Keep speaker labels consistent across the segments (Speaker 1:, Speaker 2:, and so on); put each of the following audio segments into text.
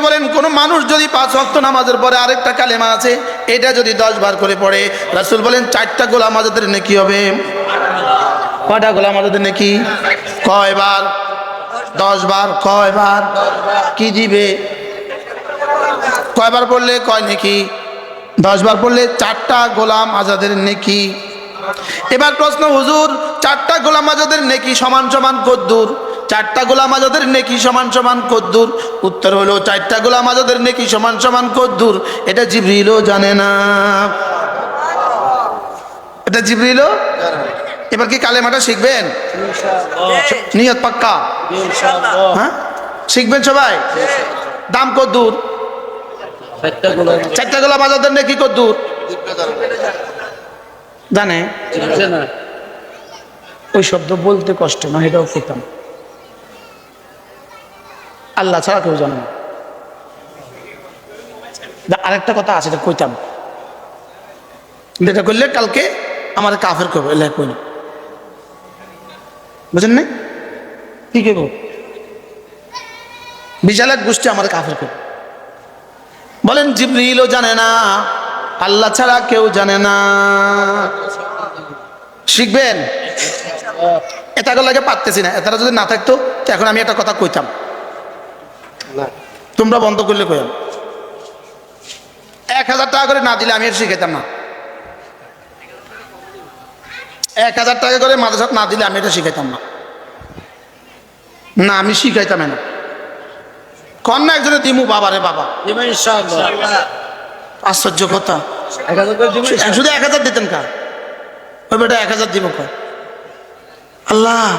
Speaker 1: নবী বলেন, কোন মানুষ যদি পাঁচ ওয়াক্ত নামাজের পরে আরেকটা কালেমা আছে, এটা যদি দশ বার করে পড়ে, রাসূল বলেন, চারটা গোলাম আজাদের নেকি হবে? কয়টা গোলাম আজাদের নেকি কয়বার? দশ বার কয়বার? কি দিবে? কয়বার পড়লে কয় নেকি? দশ বার পড়লে চারটা গোলাম আজাদের নেকি? এবার প্রশ্ন, হুজুর, চারটা গোলাম আজাদের নেকি সমান সমান কদ্দুর? চারটা গোলাম আজাদের নেকি সমান সমান কদ্দুর? উত্তর হলো চারটা গোলাম আজাদের নেকি সমান সমান কদ্দুর? এটা জিবরিলও জানে না। এটা জিবরিলও? এবার কি কালেমাটা শিখবেন? নিয়ত পাক্কা? হ্যাঁ? শিখবেন সবাই? দাম কদ্দুর? চারটা গোলাম আজাদের নেকি কদ্দুর? জানে? ওই শব্দ বলতে কষ্ট না এটাও করতাম আল্লাহ ছাড়া কেউ জানে না। আরেকটা কথা আছে এটা কইতাম। এটা করলে কালকে আমার কাফের করব এলাকা কইনি বুঝেন না কি করব বিশাল এক গোষ্ঠী আমার কাফের করবে। বলেন জিবরিলও জানে না আল্লাহ ছাড়া কেউ জানে না। শিখবেন? এটা লাগে পারতেছি না। এটারা যদি না থাকতো এখন আমি একটা কথা কইতাম। তোমরা বন্ধ করলে কইম এক হাজার টাকা করে না দিলে আমি আর শিখাইতাম না। এক হাজার টাকা করে মাদ্রাসাত না দিলে আমি এটা শিখাইতাম না। না আমি শিখাইতাম না। কন্যা একজনে দিমু বাবারে বাবা। আশ্চর্য কথা। শুধু এক হাজার দিতেন কার? ওই বেটা এক হাজার দিব কয়? আল্লাহ।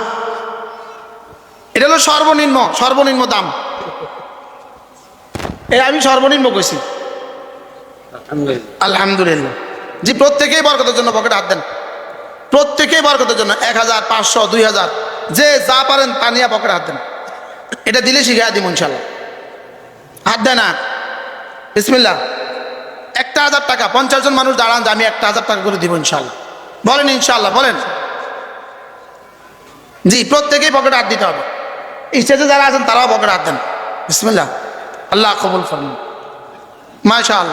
Speaker 1: এটা হলো সর্বনিম্ন সর্বনিম্ন দাম। এই আমি সর্বনিম্ন কইছি। আলহামদুলিল্লাহ। জি প্রত্যেকেই বরকতের জন্য পকেটে হাত দেন। প্রত্যেকেই বরকতের জন্য এক হাজার পাঁচশো দুই হাজার যে যা পারেন তা নিয়ে পকেটে হাত দেন। এটা দিলে শিখে দিব ইনশাল্লাহ হাত দেন না বিসমিল্লাহ। একটা হাজার টাকা পঞ্চাশ জন মানুষ দাঁড়ান যে আমি একটা হাজার টাকা করে দিব ইনশাল্লাহ বলেন ইনশাল্লাহ বলেন। জি প্রত্যেকেই পকেটে হাত দিতে হবে। স্টেজে যারা আছেন তারাও পকেটে হাত দেন। বিসমিল্লাহ। আল্লাহ কবুল ফরমান মাশাল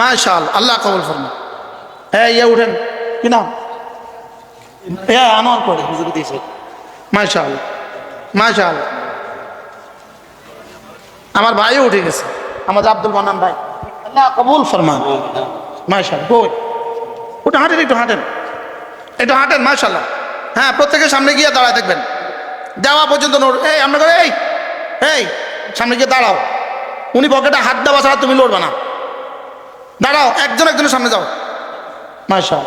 Speaker 1: মাশাল, আল্লাহ কবুল ফরমান হ্যাঁ ইয়ে উঠেন। কি নাম? হ্যাঁ আনোয়ার করে মাশাল মাশাল। আমার ভাইও উঠে গেছে। আমাদের আব্দুল মান্নান ভাই। আল্লাহ কবুল ফরমান মাশাল, কই? ওটা হাঁটেন একটু হাঁটেন। একটু হাঁটেন, মাশাল্লাহ। হ্যাঁ প্রত্যেকের সামনে গিয়ে দাঁড়ায় দেখবেন। দেওয়া পর্যন্ত নোট এই, আমরা এই এই। সামনে গিয়ে দাঁড়াও। উনি পকেটে হাত দেওয়া ছাড়া তুমি লড়বে না। দাঁড়াও একজন একজনের সামনে যাও। মাশা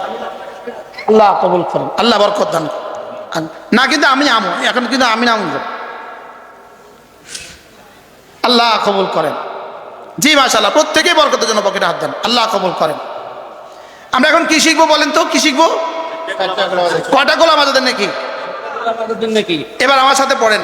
Speaker 1: আল্লাহ কবুল করেন। আল্লাহ বরকত দান না কিন্তু আমি আমো এখন কিন্তু আমি নাম আল্লাহ কবুল করেন। জি মাশাল্লাহ প্রত্যেকেই বরকতের জন্য পকেটে হাত দেন। আল্লাহ কবুল করেন। আমরা এখন কি শিখব বলেন তো? কি শিখব? কয়টা গোলাম আজাদের নাকি?
Speaker 2: নাকি?
Speaker 1: এবার আমার সাথে পড়েন।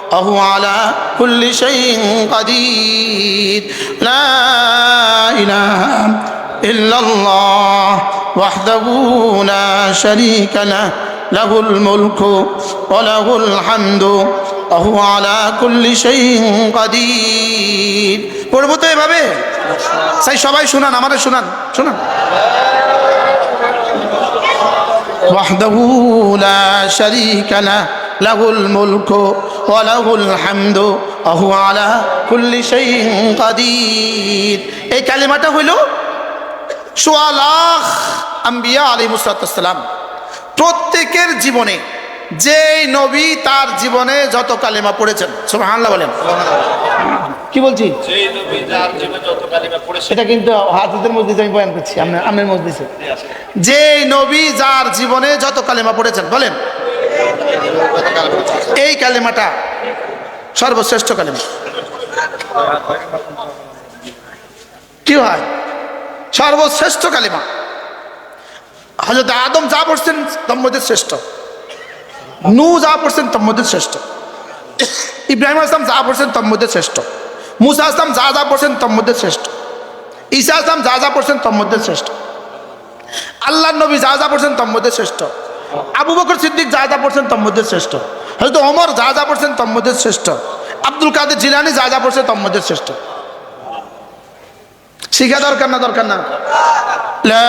Speaker 1: وهو على كل شيء قدير لا إله إلا الله وحده لا شريك له له الملك وله الحمد وهو على كل شيء قدير পড়ব তো এভাবে সেই সবাই শুনান আমাদের শুনান শুনান وحده لا شريك له له الملك ওয়ালাহুল হামদু আহু আলা কুল্লি এই কালিমাটা হইল সোয়া লাখ আম্বিয়া আলিমুসালাম প্রত্যেকের জীবনে যেই নবী তার জীবনে যত কালিমা পড়েছেন সুবহানাল্লাহ বলেন। কি বলছি? এটা কিন্তু হাজিদের মসজিদে আমি বয়ান করছি আমি আপনার মসজিদে যে। নবী যার জীবনে যত কালিমা পড়েছেন বলেন। এই কালেমাটা সর্বশ্রেষ্ঠ কালেমা। কি হয়? সর্বশ্রেষ্ঠ কালিমা। হজরত আদম যা পড়ছেন মধ্যে শ্রেষ্ঠ। নু যা পড়ছেন মধ্যে শ্রেষ্ঠ। ইব্রাহিম আসলাম যা পড়ছেন মধ্যে শ্রেষ্ঠ। মুসা আসলাম যা যা পড়ছেন মধ্যে শ্রেষ্ঠ। ঈসা আসলাম যা যা পড়ছেন মধ্যে শ্রেষ্ঠ। আল্লাহ নবী যা যা পড়ছেন মধ্যে শ্রেষ্ঠ। আবু বকর সিদ্দিক যা যা পড়ছেন তম্মদের শ্রেষ্ঠ। হয়তো অমর যা যা পড়ছেন তম্মদের শ্রেষ্ঠ। আব্দুল কাদের জিলানি যা যা পড়ছে তম্মদের শ্রেষ্ঠ। শিখা দরকার না দরকার না? لا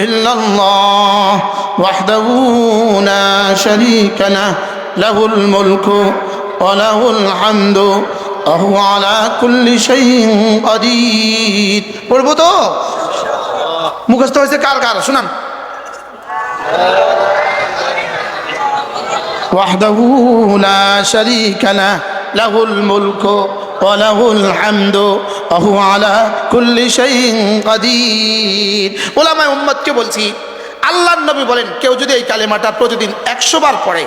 Speaker 1: إلا الله وحده لا شريك له له الملك وله الحمد وهو على كل شيء قدير পড়বো তো মুখস্থ হয়েছে কার কার শুনান وحده لا شريك له له الملك ওয়ালাহুল হামদু, আহু আলা কুল্লি শাইইন কাদির। ওলামায়ে উম্মতকে বলছি, আল্লাহর নবী বলেন, কেউ যদি এই কালেমাটা প্রতিদিন একশো বার পড়ে,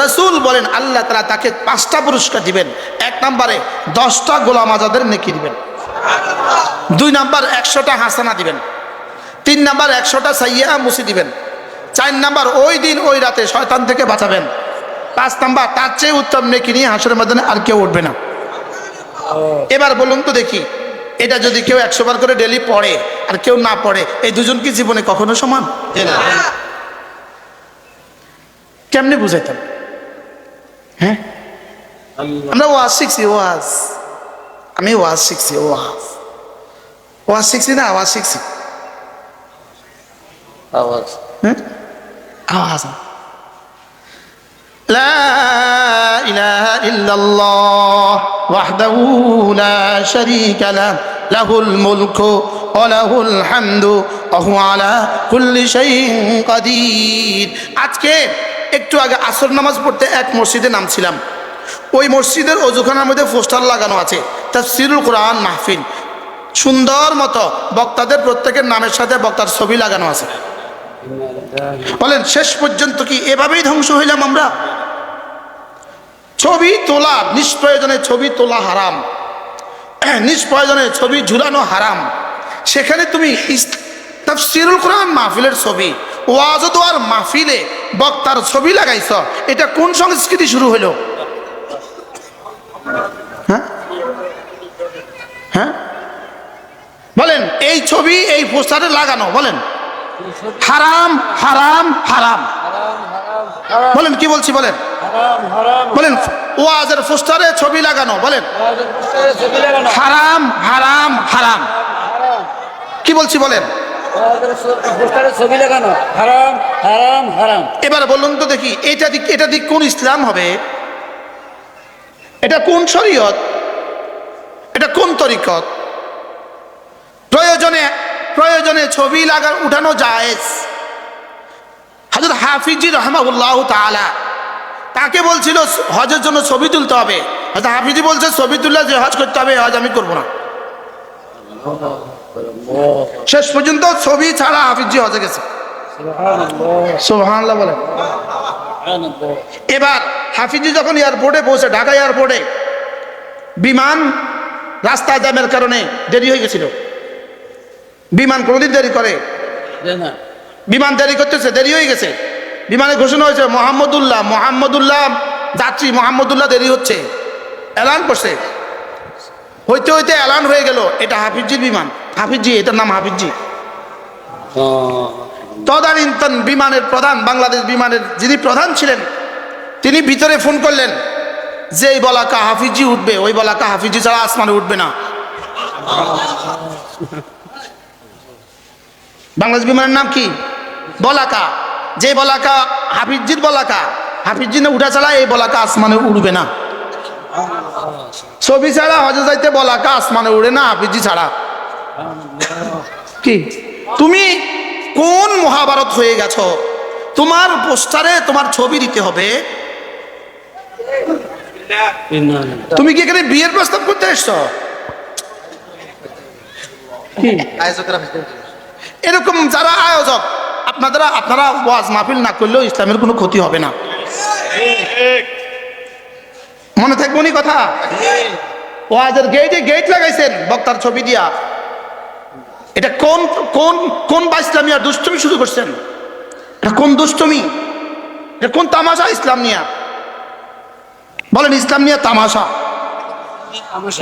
Speaker 1: রসুল বলেন, আল্লাহ তারা তাকে পাঁচটা পুরস্কার দিবেন। এক নম্বরে দশটা গোলাম আজাদের নেকি দিবেন। দুই নাম্বার একশোটা হাসানা দিবেন। তিন নাম্বার একশোটা সাইয়া মুসি দিবেন। চার নাম্বার ওই দিন, ওই রাতে শয়তান থেকে বাঁচাবেন। পাঁচ নাম্বার তার চেয়ে উত্তম নেকি নিয়ে হাসরের মাধ্যমে আর কেউ উঠবে না। এবার বলুন তো দেখি এটা যদি কেউ একশো বার করে ডেলি পড়ে আর কেউ না পড়ে এই দুজন কি জীবনে কখনো সমান? কেমনে বুঝাইতাম? হ্যাঁ? আমরা ওয়াজ শিখছি ওয়াজ। আমি ওয়াজ শিখছি ওয়াজ। ওয়াজ শিখছি না আওয়াজ শিখছি।
Speaker 2: আওয়াজ।
Speaker 1: হ্যাঁ? আওয়াজ। لا إله إلا الله وحده لا شريك له له الملك وله الحمد وهو على كل شيء قدير আজকে একটু আগে আসর নামাজ পড়তে এক মসজিদে নামছিলাম ওই মসজিদের অজুখানার মধ্যে পোস্টার লাগানো আছে তাফসিরুল কোরআন মাহফিল সুন্দর মতো বক্তাদের প্রত্যেকের নামের সাথে বক্তার ছবি লাগানো আছে বলেন শেষ পর্যন্ত কি এভাবেই ধ্বংস হইলাম আমরা ছবি তোলা, নিষ্প্রয়োজনে ছবি তোলা হারাম। নিষ্প্রয়োজনে ছবি ঝুলানো হারাম। সেখানে তুমি তাফসিরুল কোরআন মাহফিলের ছবি ওয়াজদোয়ার মাহফিলে বক্তার ছবি লাগাইছ। এটা কোন সংস্কৃতি শুরু হলো? হ্যাঁ? হ্যাঁ? বলেন, এই ছবি, এই পোস্টারে লাগানো, বলেন। হারাম হারাম হারাম। বলেন, কি বলছি, বলেন। বলেন ওয়াজের পোস্টারে ছবি লাগানো বলেন। হারাম হারাম হারাম। কি বলছি বলেন। এবার বলুন তো দেখি এটা দিক এটা দিক কোন ইসলাম হবে? এটা কোন শরীয়ত? এটা কোন তরিকত? প্রয়োজনে প্রয়োজনে ছবি লাগা উঠানো জায়েজ। হাজর হাফিজি রহমাউল্লাহ তাআলা তাকে বলছিল হজের জন্য ছবি তুলতে হবে। হাজর হাফিজি বলছে ছবি তুললে যে হজ করতে হবে হজ আমি করব না। শেষ পর্যন্ত ছবি ছাড়া হাফিজি হজে গেছে। বলেন। এবার হাফিজি যখন এয়ারপোর্টে পৌঁছে ঢাকা এয়ারপোর্টে বিমান রাস্তা জ্যামের কারণে দেরি হয়ে গেছিল। বিমান কোনোদিন দেরি করে। বিমান দেরি করতেছে দেরি হয়ে গেছে। বিমানে ঘোষণা হয়েছে মোহাম্মদুল্লাহ মোহাম্মদুল্লাহ যাত্রী মোহাম্মদুল্লাহ দেরি হচ্ছে। এলান করছে। হইতে হইতে এলান হয়ে গেল। এটা হাফিজির বিমান। হাফিজি এটার নাম হাফিজি। তদানীন্তন বিমানের প্রধান বাংলাদেশ বিমানের যিনি প্রধান ছিলেন তিনি ভিতরে ফোন করলেন যে এই বলাকা হাফিজি উঠবে ওই বলাকা হাফিজি ছাড়া আসমানে উঠবে না। বাংলাদেশ বিমানের নাম কি? বলাকা। যে বলাকা হাফিজির বলাকা হাফিজি না উঠা ছাড়া এই বলাকা আসমানে উড়বে না। ছবি ছাড়া হজে যাইতে বলাকা আসমানে উড়ে না হাফিজি ছাড়া। কি? তুমি কোন মহাভারত হয়ে গেছো? তোমার পোস্টারে তোমার ছবি দিতে হবে। তুমি কি এখানে বিয়ের প্রস্তাব করতে এসছো? এরকম যারা আয়োজক আপনারা আপনারা ওয়াজ মাহফিল না করলেও ইসলামের কোনো ক্ষতি হবে না। মনে থাকব নি কথা? ওয়াজের গেটে গেট লাগাইছেন বক্তার ছবি দিয়া। এটা কোন কোন কোন বা ইসলামী আর দুষ্টমি শুরু করছেন? এটা কোন দুষ্টমি? এটা কোন তামাশা ইসলাম নিয়া? বলেন ইসলাম নিয়ে তামাশা।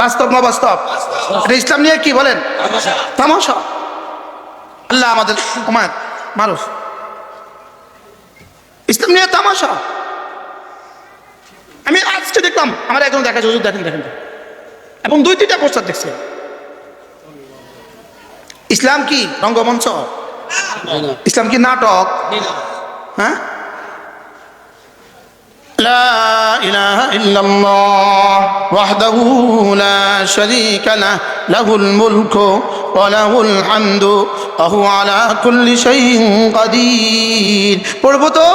Speaker 1: বাস্তব না বাস্তব? এটা ইসলাম নিয়ে কি বলেন? তামাশা। আল্লাহ আমাদের মানুষ। ইসলাম নিয়ে তামাশা। আমি আজকে দেখলাম আমার একজন দেখা হুজুর দেখেন দেখেন। এবং দুই তিনটা পোস্টার দেখছে। ইসলাম কি রঙ্গমঞ্চ? ইসলাম কি নাটক? হ্যাঁ? لا إله إلا الله وحده لا شريك له له الملك وله الحمد وهو على كل شيء قدير পড়ব তো?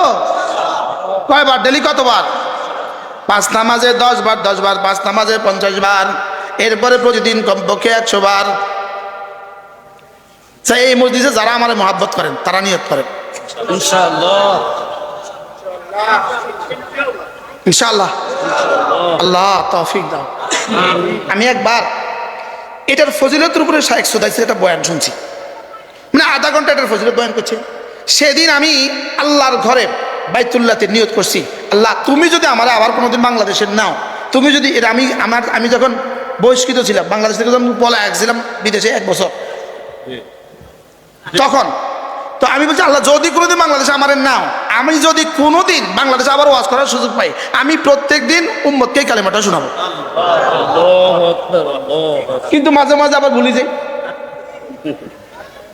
Speaker 1: কয়বার? ডেলি কতবার? পাঁচ নামাজে দশ বার দশ বার পাঁচ নামাজে পঞ্চাশ বার এরপরে প্রতিদিন কমপক্ষে একশো বার চাই এই মসজিদে যারা আমার মহাব্বত করেন, তারা নিয়ত করেন।
Speaker 2: ইনশাআল্লাহ।
Speaker 1: ইনশাআল্লাহ। আল্লাহ তৌফিক দাও। আমি একবার এটার ফজিলতের উপরে শাহেক সুদাইছে এটা বয়ান শুনছি। মানে আধা ঘণ্টা এটার ফজিলত বয়ান করছে। সেদিন আমি আল্লাহর ঘরে বাইতুল্লাহতে নিয়ত করছি। আল্লাহ তুমি যদি আমার আবার কোনোদিন বাংলাদেশের নাও তুমি যদি এটা আমি আমার আমি যখন বহিষ্কৃত ছিলাম বাংলাদেশ থেকে যখন পলা ছিলাম বিদেশে এক বছর। তখন তো আমি বলছি আল্লাহ যদি কোনোদিন বাংলাদেশে আমার নাও আমি যদি কোনো দিন বাংলাদেশে আবার ওয়াজ করার সুযোগ পাই, আমি প্রত্যেক দিন উম্মতকে কালেমাটা শোনাবো। কিন্তু মাঝে মাঝে আবার ভুলি যাই।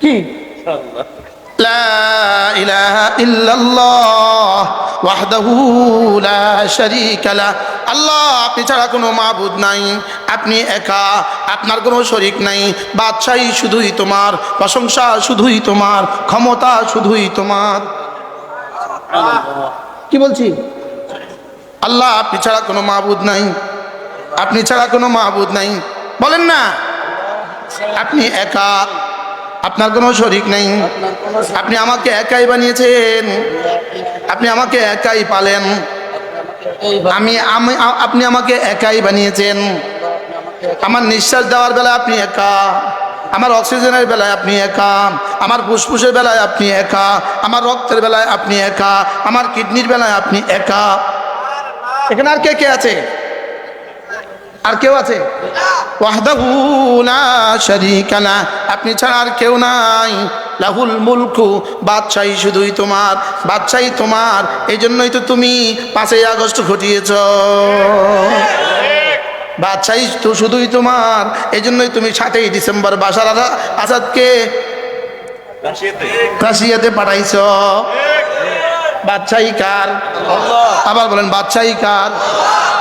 Speaker 1: কি? لا إله إلا الله وحده لا شريك له আল্লাহ, আপনি ছাড়া কোনো মাহবুদ নাই। আপনি একা, আপনার কোনো শরিক নাই। বাদশাহী শুধুই তোমার, প্রশংসা শুধুই তোমার, ক্ষমতা শুধুই তোমার। কি বলছি? আল্লাহ, আপনি ছাড়া কোনো মাবুদ নাই। আপনি ছাড়া কোনো মাহবুদ নাই। বলেন না। আপনি একা, আপনার কোনো শরিক নেই। আপনি আমাকে একাই বানিয়েছেন। আপনি আমাকে একাই পালেন। আমি আমি আপনি আমাকে একাই বানিয়েছেন। আমার নিঃশ্বাস দেওয়ার বেলায় আপনি একা। আমার অক্সিজেনের বেলায় আপনি একা, আমার ফুসফুসের বেলায় আপনি একা, আমার রক্তের বেলায় আপনি একা, আমার কিডনির বেলায় আপনি একা। এখানে আর কে কে আছে? আর কেউ আছে? আপনি ছাড়া আর কেউ নাই। লাহুল মুলকু, বাদশাহী শুধুই তোমার, বাদশাহী তোমার। এই জন্যই তো তুমি পাঁচই আগস্ট ঘটিয়েছ। বাদশাহী তো শুধুই তোমার এই জন্যই তুমি সাতই ডিসেম্বর বাসার আসাদকে রাশিয়াতে পাঠাইছ। বাদশাহী কার? আবার বলেন বাদশাহী কার?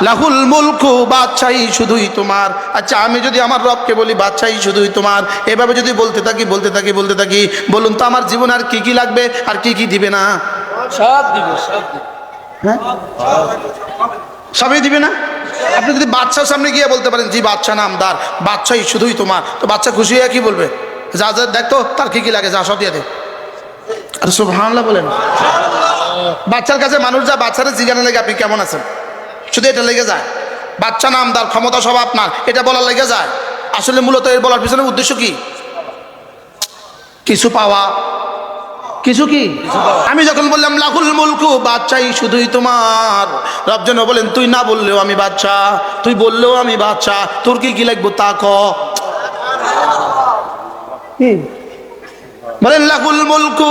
Speaker 1: লাহুল মুলকু বাদশাহী শুধুই তোমার। আচ্ছা আমি যদি আমার রবকে বলি বাদশাহী শুধুই তোমার। এভাবে যদি বলতে থাকি বলতে থাকি বলতে থাকি বলুন তো আমার জীবন আর কি কি লাগবে আর কি কি দিবে না?
Speaker 2: সব দিব সব
Speaker 1: হ্যাঁ? সবই দিবে না? আপনি যদি বাচ্চার সামনে গিয়ে বলতে পারেন, জি বাচ্চা নামদার বাচ্চাই শুধুই তোমার। তো বাচ্চা খুশি হয়ে কি বলবে? যা যা দেখতো তার কি কি লাগে, যা, সব দিয়ে আর বলেন। বাচ্চার কাছে মানুষ যা বাচ্চারা জিজ্ঞাসা লেগে আপনি কেমন আছেন? শুধু এটা লেগে যায়। বাচ্চা নামদার ক্ষমতা সব আপনার, এটা বলার লেগে যায়। আসলে মূলত এর বলার পিছনে উদ্দেশ্য কি? কিছু পাওয়া কিছু কি? আমি যখন বললাম লাহুল মুলকু বাচ্চাই শুধুই তোমার। রব যেন বলেন তুই না বললেও আমি বাচ্চা তুই বললেও আমি বাচ্চা তোর কি কি লাগবো তা ক? বলেন লাহুল মুলকু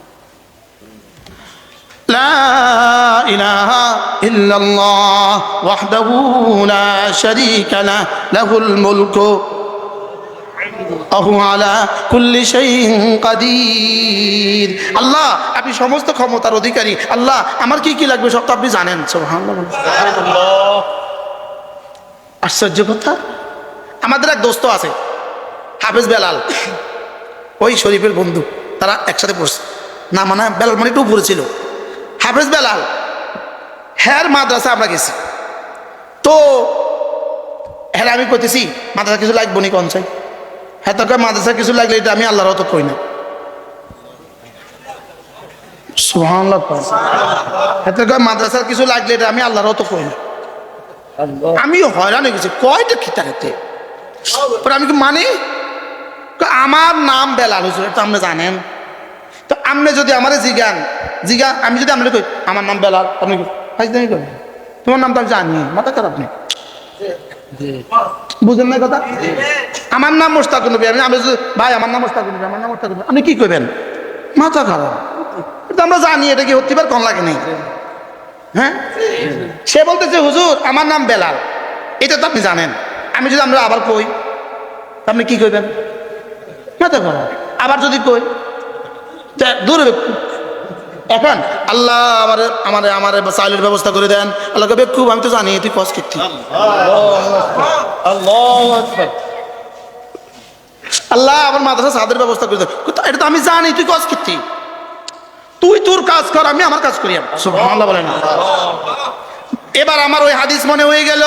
Speaker 1: لا إله إلا الله وحده لا شريك له له الملك আল্লাহ, আপনি সমস্ত ক্ষমতার অধিকারী। আল্লাহ, আমার কি কি লাগবে সব তো আপনি জানেন আশ্চর্য কথা। আমাদের এক দোস্ত আছে, হাফেজ বেলাল। ওই শরীফের বন্ধু, তারা একসাথে পড়ছে। না মানে বেলাল মানে একটু পড়েছিল হাফেজ বেলাল হ্যার মাদ্রাসা আমরা গেছি। তো হ্যাঁ আমি কইতেছি মাদ্রাসা কিছু লাগবো নি কোন চাই? হ্যাঁ তোকে মাদ্রাসা কিছু লাগলে এটা আমি আল্লাহর অত কই না। হ্যাঁ তোকে মাদ্রাসার কিছু লাগলে এটা আমি আল্লাহর অত কই না। আমিও হয়রান হয়ে গেছি কয়টা খিতারেতে? পরে আমি কি মানি? আমার নাম বেলাল হুজুর এটা আপনি জানেন? তো আপনি যদি আমার জিগান, জিগা, আমি যদি আপনি কই, আমার নাম বেলাল আপনি ফাইজদামি করবেন তোমার নাম তো আমি জানি, মাথা খারাপ নেই। বুঝেন না কথা? আমার নাম মোস্তাক নবী, আমি আমি ভাই, আমার নাম মোস্তাক নবী, আমার নাম মোস্তাক নবী আপনি কি করবেন মাথা খারাপ। কিন্তু আমরা জানি, এটা কি হতে পারে কম লাগে নেই? হ্যাঁ? সে বলতেছে, হুজুর, আমার নাম বেলাল এটা তো আপনি জানেন। আমি যদি আমরা আবার কই তা আপনি কি কইবেন? মাথা খারাপ। আবার যদি কই তা দূর। এখন আল্লাহ আমার আমার আমার চাইলের ব্যবস্থা করে দেন। আল্লাহ কবে খুব, আমি তো জানি, তুই কস কীর্তি
Speaker 2: আল্লাহ
Speaker 1: আমার মাদ্রাসা সাদের ব্যবস্থা করে দেন। এটা তো আমি জানি, তুই কস করতি তুই তোর কাজ কর, আমি আমার কাজ করি। সুবহানাল্লাহ বলে না এবার আমার ওই হাদিস মনে হয়ে গেল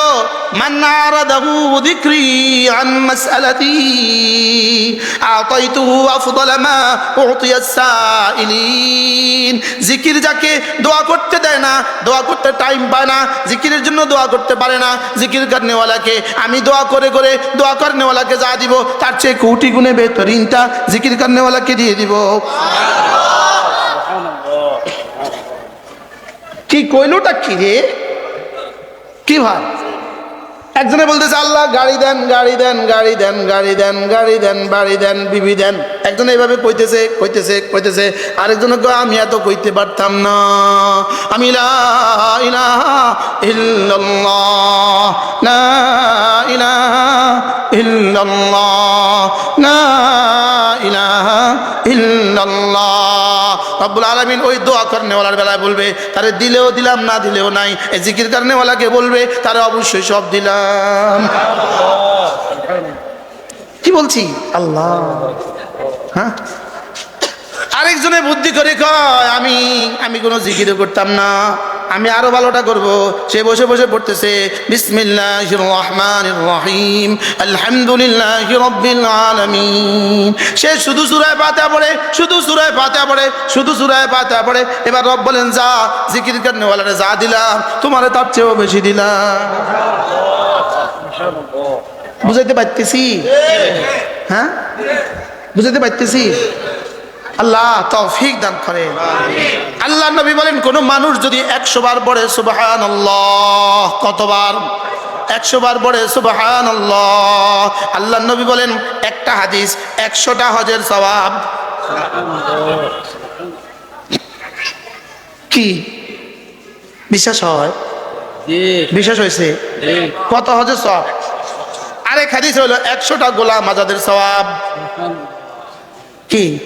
Speaker 1: জিকির যাকে দোয়া করতে দেয় না দোয়া করতে টাইম পায় না জিকিরের জন্য দোয়া করতে পারে না জিকির করনেওয়ালাকে আমি দোয়া করে করে দোয়া করনেওয়ালাকে যা দিব তার চেয়ে কোটি গুণে বেহতরিনটা জিকির করনেওয়ালাকে দিয়ে দিব। কি কইলোটা কি রে? কি ভাই? একজনে বলতেছে, আল্লাহ, গাড়ি দেন গাড়ি দেন গাড়ি দেন গাড়ি দেন গাড়ি দেন, বাড়ি দেন, বিবি দেন। একজন এইভাবে কইতেছে কইতেছে কইতেছে। আরেকজন কয়, আমি এত কইতে পারতাম না। আমি রব্বুল আলামিন ওই দোয়া করনেওয়ালার বেলায় বলবে, তারে দিলেও দিলাম, না দিলেও নাই। এই জিকির করনেওয়ালাকে বলবে, তারে অবশ্যই সব দিলাম। কি বলছি? আল্লাহ। হ্যাঁ? আরেকজনে বুদ্ধি করে কয়, আমি আমি কোনো জিকির করতাম না। আমি আরও ভালোটা করব। সে বসে বসে পড়তেছে বিসমিল্লাহ রহমান রহিম আলহামদুলিল্লাহ রব্বিল আলামিন। সে শুধু সুরায় পাতা পড়ে, শুধু সুরায় পাতা পড়ে, শুধু সুরায় পাতা পড়ে। এবার রব বলেন, যা, জিকির করনেওয়ালারে যা দিলাম, তোমারে তার চেয়েও বেশি দিলাম। বুঝাইতে পারতেছি? হ্যাঁ? বুঝাইতে পারতেছি? আল্লাহ তৌফিক দান করে আল্লাহ নবী বলেন, কোন মানুষ যদি একশো বার পড়ে সুবাহান কতবার? একশো বার পড়ে সুবাহান আল্লাহ নবী বলেন, একটা হাদিস, একশোটা হজের সবাব কি? বিশ্বাস হয়? বিশেষ হয়েছে। কত হজে সব আরেক হাদিস হলো একশোটা গোলাম আজাদের সবাব কি?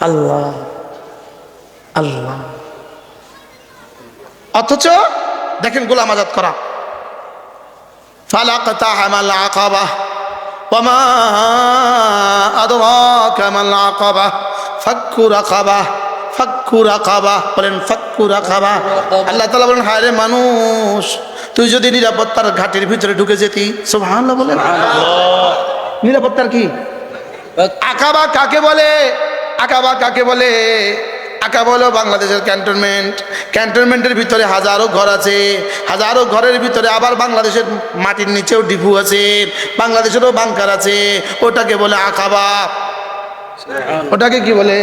Speaker 1: আল্লাহ। আল্লাহ। অথচ দেখেন গোলাম আজাদ করা। ফালাকাবা বলেন আল্লাহ তালা বলেন মানুষ তুই যদি নিরাপত্তার ভিতরে ঢুকে যেতি বলেন। নিরাপত্তার কি? কাকে বলে? কাকে বলে? আঁকা বাংলাদেশের ক্যান্টনমেন্ট। ক্যান্টনমেন্টের ভিতরে হাজারো ঘর আছে। হাজারো ঘরের ভিতরে আবার বাংলাদেশের মাটির নিচেও ডিপু আছে। বাংলাদেশেরও বাংকার আছে। ওটাকে বলে আকাবা। ওটাকে কি বলে?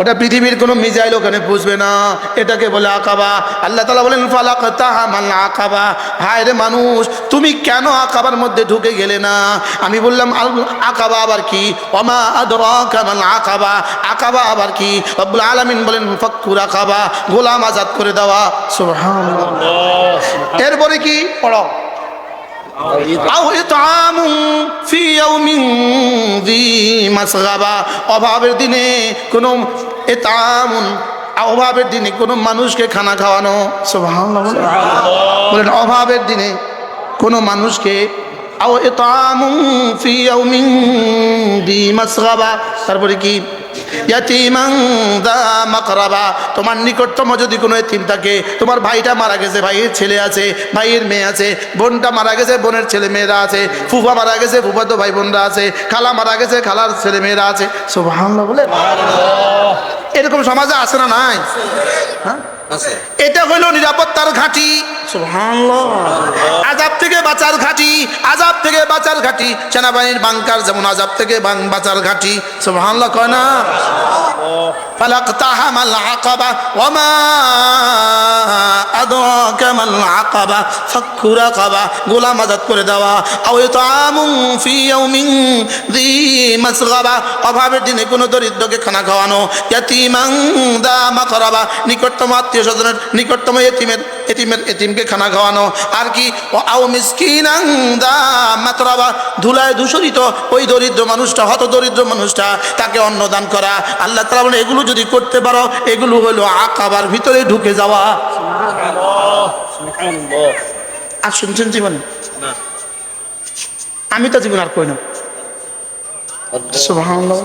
Speaker 1: ওটা পৃথিবীর কোনো মিজাইল ওখানে পুষবে না। এটাকে বলে আকাবা। আল্লাহ তালা বলেন ফালাক তাহামাল আকাবা। হায় রে মানুষ তুমি কেন আকাবার মধ্যে ঢুকে গেলে না? আমি বললাম আকাবা আবার কি? অমা আদরাকা মাল আকাবা। আকাবা আবার কি? রব্বুল আলামিন বলেন ফক্কুর আকাবা। গোলাম আজাদ করে দেওয়া। সুবহানাল্লাহ। এরপরে কি? পড়ো আও ইতআমুন ফি ইয়াউমিন যী মাসগাবা অভাবের দিনে কোনো ইতআমুন অভাবের দিনে কোনো মানুষকে খানা খাওয়ানো সুবহানাল্লাহ বলেন। অভাবের দিনে কোনো মানুষকে আও ইতআমুন ফি ইয়াউমিন যী মাসগাবা তারপরে কি? তোমার নিকটতম যদি কোনো এতিম থাকে তোমার ভাইটা মারা গেছে ভাইয়ের ছেলে আছে ভাইয়ের মেয়ে আছে বোনটা মারা গেছে বোনের ছেলে মেয়েরা আছে ফুফা মারা গেছে ফুফা তো ভাই বোনরা আছে খালা মারা গেছে খালার ছেলে মেয়েরা আছে। সুবহানাল্লাহ বলে? এরকম সমাজে আছে না নাই? হ্যাঁ? এটা হইল নিরাপত্তার ঘাঁটি। সুবহানাল্লাহ। আজাব থেকে বাঁচার ঘাঁটি আজাব থেকে বাঁচার ঘাঁটি। সেনাবাহিনীর বাংকার যেমন আজাব থেকে বাং- বাঁচার ঘাঁটি। সুবহানাল্লাহ কয় না? فلاقتحم العقبة وما أدراك ما العقبة فك رقبة গোলাম আজাদ করে দেওয়া أو إطعام في يوم ذي مسغبة অভাবের দিনে কোনো দরিদ্রকে খানা খাওয়ানো ইয়াতিমান দা মাকরাবা নিকটতম আত্মীয় স্বজনের নিকটতম এতিমের এতিমের এতিমকে খানা খাওয়ানো আর কি ও আও মিসকিনাং দা মাতরাবা ধুলায় দূষরিত ওই দরিদ্র মানুষটা হত দরিদ্র মানুষটা তাকে অন্নদান করা আল্লাহ তালা বলে এগুলো যদি করতে পারো এগুলো হলো আকাবার ভিতরে ঢুকে যাওয়া। আর শুনছেন জীবন? আমি তো জীবন আর কই না। সুবহানাল্লাহ।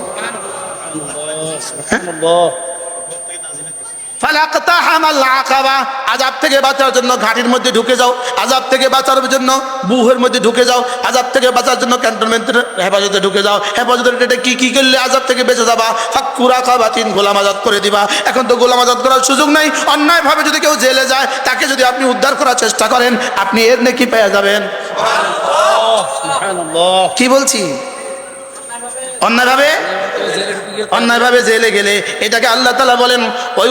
Speaker 1: আকাবা আজাব থেকে বাঁচার জন্য ঘাটির মধ্যে ঢুকে যাও। আজাব থেকে বাঁচার জন্য বুহের মধ্যে ঢুকে যাও। আজাব থেকে বাঁচার জন্য ক্যান্টনমেন্টের হেফাজতে ঢুকে যাও। হেফাজতের এটা কি কি করলে আজাব থেকে বেঁচে যাবা? ফাক্কুরা খাবা তিন গোলাম আজাদ করে দিবা। এখন তো গোলাম আজাদ করার সুযোগ নাই। অন্যায়ভাবে যদি কেউ জেলে যায় তাকে যদি আপনি উদ্ধার করার চেষ্টা করেন আপনি এর নাকি পেয়ে যাবেন। কি বলছি? অন্যায়ভাবে? অন্যায়ভাবে জেলে গেলে এটাকে আল্লাহ তালা বলেন ওই